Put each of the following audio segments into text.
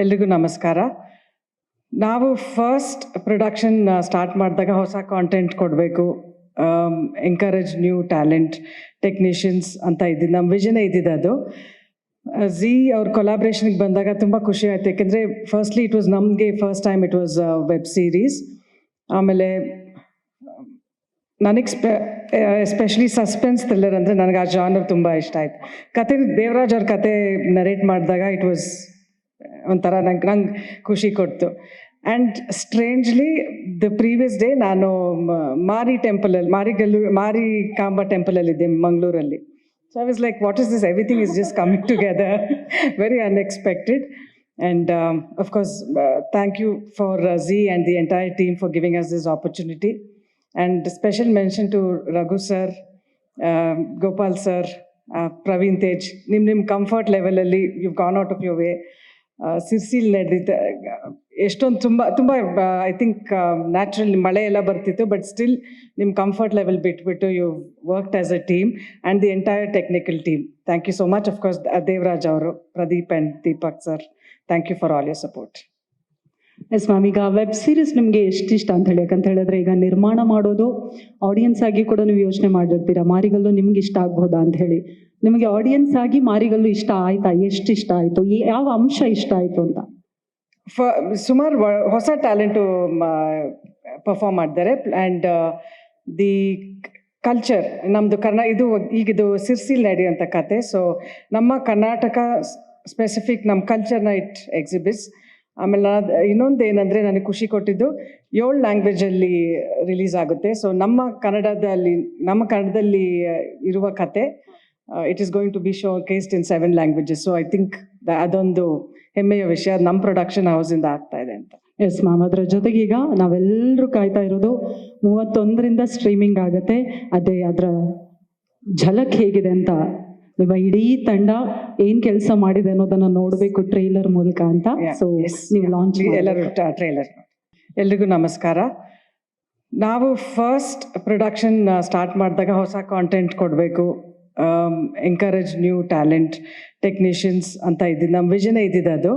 ಎಲ್ರಿಗೂ ನಮಸ್ಕಾರ. ನಾವು ಫಸ್ಟ್ ಪ್ರೊಡಕ್ಷನ್ ಸ್ಟಾರ್ಟ್ ಮಾಡಿದಾಗ ಹೊಸ ಕಾಂಟೆಂಟ್ ಕೊಡಬೇಕು. ಎಂಕರೇಜ್ ನ್ಯೂ ಟ್ಯಾಲೆಂಟ್ ಟೆಕ್ನಿಷಿಯನ್ಸ್ ಅಂತ ಇದ್ದಿದ್ದು ನಮ್ಮ ವಿಷನೇ ಇದ್ದಿದ್ದು ಅದು. ಝೀ ಅವ್ರ ಕೊಲಾಬ್ರೇಷನ್ಗೆ ಬಂದಾಗ ತುಂಬ ಖುಷಿ ಆಯ್ತು. ಯಾಕೆಂದರೆ ಫಸ್ಟ್ಲಿ ಇಟ್ ವಾಸ್ ನಮಗೆ first time it was web series ಆಮೇಲೆ, ನನಗೆ ಸ್ಪೆ ಎಸ್ಪೆಷಲಿ ಸಸ್ಪೆನ್ಸ್ ಥ್ರಿಲ್ಲರ್ ಅಂದರೆ ನನಗೆ ಆ ಜಾನರ್ ತುಂಬ ಇಷ್ಟ ಆಯ್ತು. ಕತೆ ದೇವರಾಜ್ ಅವ್ರ ಕತೆ ನರೇಟ್ ಮಾಡಿದಾಗ ಇಟ್ ವಾಸ್ ಒಂಥರ ನಂಗೆ ನಂಗೆ ಖುಷಿ ಕೊಡ್ತು. And strangely the previous day ನಾನು ಮಾರಿ ಟೆಂಪಲಲ್ಲಿ ಮಾರಿಗಲ್ಲು ಮಾರಿ ಕಾಂಬ ಟೆಂಪಲಲ್ಲಿದ್ದೆ ಮಂಗಳೂರಲ್ಲಿ. So I was like what is this everything is just coming together very unexpected and of course thank you for Zee and the entire team for giving us this opportunity and special mention to Raghu sir Gopal sir Praveen Tej ನಿಮ್ಮ ನಿಮ್ಮ comfort ಲೆವೆಲಲ್ಲಿ you gone out of your way ಸಿರ್ಸಿಲ್ ನಡೀತ ಎಷ್ಟೊಂದು ತುಂಬ ತುಂಬ I think natural ಮಳೆ ಎಲ್ಲ ಬರ್ತಿತ್ತು ಬಟ್ ಸ್ಟಿಲ್ ನಿಮ್ಮ ಕಂಫರ್ಟ್ ಲೆವೆಲ್ ಬಿಟ್ಬಿಟ್ಟು you worked as a team and the entire technical team thank you so much of course Devaraj ಅವರು Pradeep and Deepak sir thank you for all your support S ಈಗ web series ನಿಮಗೆ ಎಷ್ಟು ಇಷ್ಟ ಅಂತ ಹೇಳಿ, ಯಾಕಂತ ಹೇಳಿದ್ರೆ ಈಗ ನಿರ್ಮಾಣ ಮಾಡೋದು ಆಡಿಯನ್ಸ್ ಆಗಿ ಕೂಡ ನೀವು ಯೋಚನೆ ಮಾಡಿರ್ತೀರಾ? ಮಾರಿಗಲ್ಲು ನಿಮ್ಗೆ ಇಷ್ಟ ಆಗ್ಬೋದಾ ಅಂತ ಹೇಳಿ. ನಿಮಗೆ ಆಡಿಯನ್ಸ್ ಆಗಿ ಮಾರಿಗಲ್ಲು ಇಷ್ಟ ಆಯ್ತಾ? ಎಷ್ಟು ಇಷ್ಟ ಆಯ್ತು ಯಾವ ಅಂಶ ಇಷ್ಟ ಆಯ್ತು ಅಂತ? ಸುಮಾರು ಹೊಸ ಟ್ಯಾಲೆಂಟು ಪರ್ಫಾರ್ಮ್ ಮಾಡಿದ್ದಾರೆ ಆ್ಯಂಡ್ ದಿ ಕಲ್ಚರ್ ನಮ್ಮದು ಕರ್ನಾ, ಇದು ಈಗಿದು ಸಿರ್ಸಿಲ್ ನಡೆಯುವಂಥ ಕತೆ. ಸೊ ನಮ್ಮ ಕರ್ನಾಟಕ ಸ್ಪೆಸಿಫಿಕ್ ನಮ್ಮ ಕಲ್ಚರ್ನ ಇಟ್ ಎಕ್ಸಿಬಿಟ್ಸ್ ಆಮೇಲೆ ಇನ್ನೊಂದು ಏನಂದರೆ ನನಗೆ ಖುಷಿ ಕೊಟ್ಟಿದ್ದು ಏಳು ಲ್ಯಾಂಗ್ವೇಜಲ್ಲಿ ರಿಲೀಸ್ ಆಗುತ್ತೆ. ಸೊ ನಮ್ಮ ಕನ್ನಡದಲ್ಲಿ ನಮ್ಮ ಕನ್ನಡದಲ್ಲಿ ಇರುವ ಕತೆ it is going to be showcased in seven languages so I think ಅದೊಂದು ಹೆಮ್ಮೆಯ ವಿಷಯ. ನಮ್ಮ ಪ್ರೊಡಕ್ಷನ್ ಹೌಸಿಂದ ಆಗ್ತಾ ಇದೆ ಅಂತ. ಎಸ್ ಮ್ಯಾಮ್ ಅದರ ಜೊತೆಗೆ ಈಗ ನಾವೆಲ್ಲರೂ ಕಾಯ್ತಾ ಇರೋದು ಮೂವತ್ತೊಂದರಿಂದ ಸ್ಟ್ರೀಮಿಂಗ್ ಆಗುತ್ತೆ. ಅದೇ ಅದರ ಝಲಕ್ ಹೇಗಿದೆ ಅಂತ ನಿಮ್ಮ ಇಡೀ ತಂಡ ಏನ್ ಕೆಲಸ ಮಾಡಿದೆ ಅನ್ನೋದನ್ನ ನೋಡಬೇಕು ಟ್ರೈಲರ್ ಮೂಲಕ ಅಂತ. ಸೊ ನೀವು. ಲಾಂಚ್ ಎಲ್ಲರೂ ಟ್ರೈಲರ್ ಎಲ್ರಿಗೂ ನಮಸ್ಕಾರ. ನಾವು ಫಸ್ಟ್ ಪ್ರೊಡಕ್ಷನ್ ಸ್ಟಾರ್ಟ್ ಮಾಡಿದಾಗ ಹೊಸ ಕಾಂಟೆಂಟ್ ಕೊಡಬೇಕು. ಎಂಕರೇಜ್ ನ್ಯೂ ಟ್ಯಾಲೆಂಟ್ ಟೆಕ್ನಿಷಿಯನ್ಸ್ ಅಂತ ಇದ್ದಿದ್ದು ನಮ್ಮ ವಿಷನೇ ಇದ್ದಿದ್ದು ಅದು.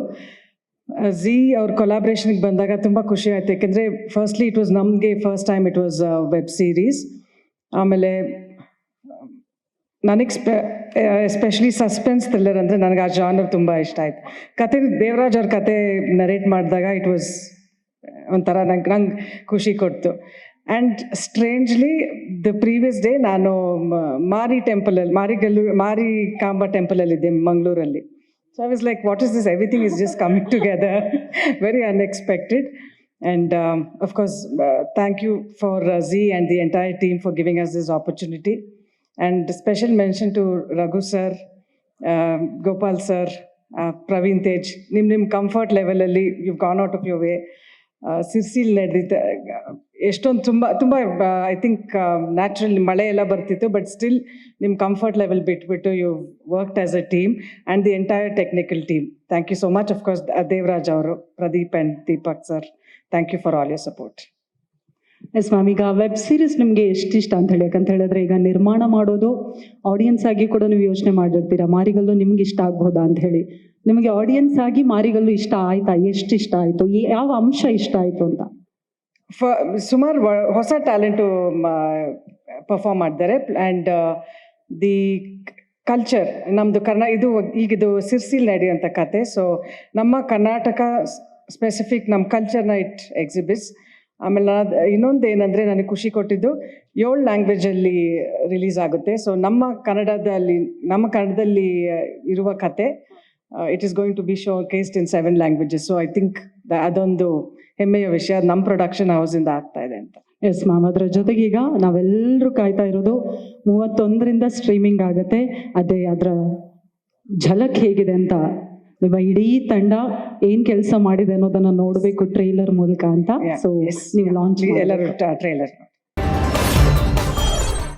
ಝೀ ಅವ್ರ ಕೊಲಾಬ್ರೇಷನ್ಗೆ ಬಂದಾಗ ತುಂಬ ಖುಷಿ ಆಯ್ತು. ಯಾಕೆಂದರೆ ಫಸ್ಟ್ಲಿ ಇಟ್ ವಾಸ್ ನಮಗೆ first time it was web series ಆಮೇಲೆ ನನಗೆ ಸ್ಪೆ ಎಸ್ಪೆಷಲಿ ಸಸ್ಪೆನ್ಸ್ ಥ್ರಿಲ್ಲರ್ ಅಂದರೆ ನನಗೆ ಆ ಜಾನರ್ ತುಂಬ ಇಷ್ಟ ಆಯ್ತು. ಕತೆ, ದೇವರಾಜ್ ಅವ್ರ ಕತೆ ನರೇಟ್ ಮಾಡಿದಾಗ ಇಟ್ ವಾಸ್ ಒಂಥರ ನಂಗೆ ನಂಗೆ ಖುಷಿ ಕೊಡ್ತು. And strangely the previous day ನಾನು ಮಾರಿ ಟೆಂಪಲಲ್ಲಿ ಮಾರಿಗಲ್ಲು ಮಾರಿ ಕಾಂಬ ಟೆಂಪಲಲ್ಲಿದ್ದೆ ಮಂಗಳೂರಲ್ಲಿ. So I was like what is this everything is just coming together very unexpected and of course thank you for Zee and the entire team for giving us this opportunity and special mention to Raghu sir Gopal sir Praveen Tej ನಿಮ್ಮ ನಿಮ್ಮ comfort ಲೆವೆಲಲ್ಲಿ you gone out of you way ಸಿರ್ಸಿಲ್ ನಡೀತ ಎಷ್ಟೊಂದು ತುಂಬ ತುಂಬ I think natural ಮಳೆ ಎಲ್ಲ ಬರ್ತಿತ್ತು ಬಟ್ ಸ್ಟಿಲ್ ನಿಮ್ಮ ಕಂಫರ್ಟ್ ಲೆವೆಲ್ ಬಿಟ್ಬಿಟ್ಟು you worked as a team and the entire technical team thank you so much of course Devaraj ಅವರು Pradeep and Deepak sir thank you for all your support ma'am ಈಗ web series ನಿಮಗೆ ಎಷ್ಟು ಇಷ್ಟ ಅಂತ ಹೇಳಿ, ಯಾಕಂತ ಹೇಳಿದ್ರೆ ಈಗ ನಿರ್ಮಾಣ ಮಾಡೋದು ಆಡಿಯನ್ಸ್ ಆಗಿ ಕೂಡ ನೀವು ಯೋಚನೆ ಮಾಡಿರ್ತೀರಾ? ಮಾರಿಗಲ್ಲು ನಿಮ್ಗೆ ಇಷ್ಟ ಆಗ್ಬೋದಾ ಅಂತ ಹೇಳಿ. ನಿಮಗೆ ಆಡಿಯನ್ಸ್ ಆಗಿ ಮಾರಿಗಲ್ಲು ಇಷ್ಟ ಆಯ್ತಾ? ಎಷ್ಟು ಇಷ್ಟ ಆಯ್ತು ಯಾವ ಅಂಶ ಇಷ್ಟ ಆಯ್ತು ಅಂತ? ಸುಮಾರು ಹೊಸ ಟ್ಯಾಲೆಂಟು ಪರ್ಫಾರ್ಮ್ ಮಾಡಿದ್ದಾರೆ ಆ್ಯಂಡ್ ದಿ ಕಲ್ಚರ್ ನಮ್ಮದು ಕರ್ನಾ, ಇದು ಈಗಿದು ಸಿರ್ಸಿಲ್ ನಡೆಯುವಂಥ ಕತೆ. ಸೊ ನಮ್ಮ ಕರ್ನಾಟಕ ಸ್ಪೆಸಿಫಿಕ್ ನಮ್ಮ ಕಲ್ಚರ್ನ ಇಟ್ ಎಕ್ಸಿಬಿಟ್ಸ್ ಆಮೇಲೆ ಇನ್ನೊಂದು ಏನಂದರೆ ನನಗೆ ಖುಷಿ ಕೊಟ್ಟಿದ್ದು ಏಳು ಲ್ಯಾಂಗ್ವೇಜಲ್ಲಿ ರಿಲೀಸ್ ಆಗುತ್ತೆ. ಸೊ ನಮ್ಮ ಕನ್ನಡದಲ್ಲಿ ನಮ್ಮ ಕನ್ನಡದಲ್ಲಿ ಇರುವ ಕತೆ it is going to be showcased in seven languages so I think ಅದೊಂದು ಹೆಮ್ಮೆಯ ವಿಷಯ. ನಮ್ಮ ಪ್ರೊಡಕ್ಷನ್ ಹೌಸಿಂದ ಆಗ್ತಾ ಇದೆ ಅಂತ. ಎಸ್ ಮ್ಯಾಮ್ ಅದರ ಜೊತೆಗೆ ಈಗ ನಾವೆಲ್ಲರೂ ಕಾಯ್ತಾ ಇರೋದು ಮೂವತ್ತೊಂದರಿಂದ ಸ್ಟ್ರೀಮಿಂಗ್ ಆಗುತ್ತೆ. ಅದೇ ಅದರ ಝಲಕ್ ಹೇಗಿದೆ ಅಂತ ನಿಮ್ಮ ಇಡೀ ತಂಡ ಏನ್ ಕೆಲಸ ಮಾಡಿದೆ ಅನ್ನೋದನ್ನ ನೋಡಬೇಕು ಟ್ರೈಲರ್ ಮೂಲಕ ಅಂತ. ಸೊ ನೀವು ಲಾಂಚ್ ಎಲ್ಲರೂ ಟ್ರೈಲರ್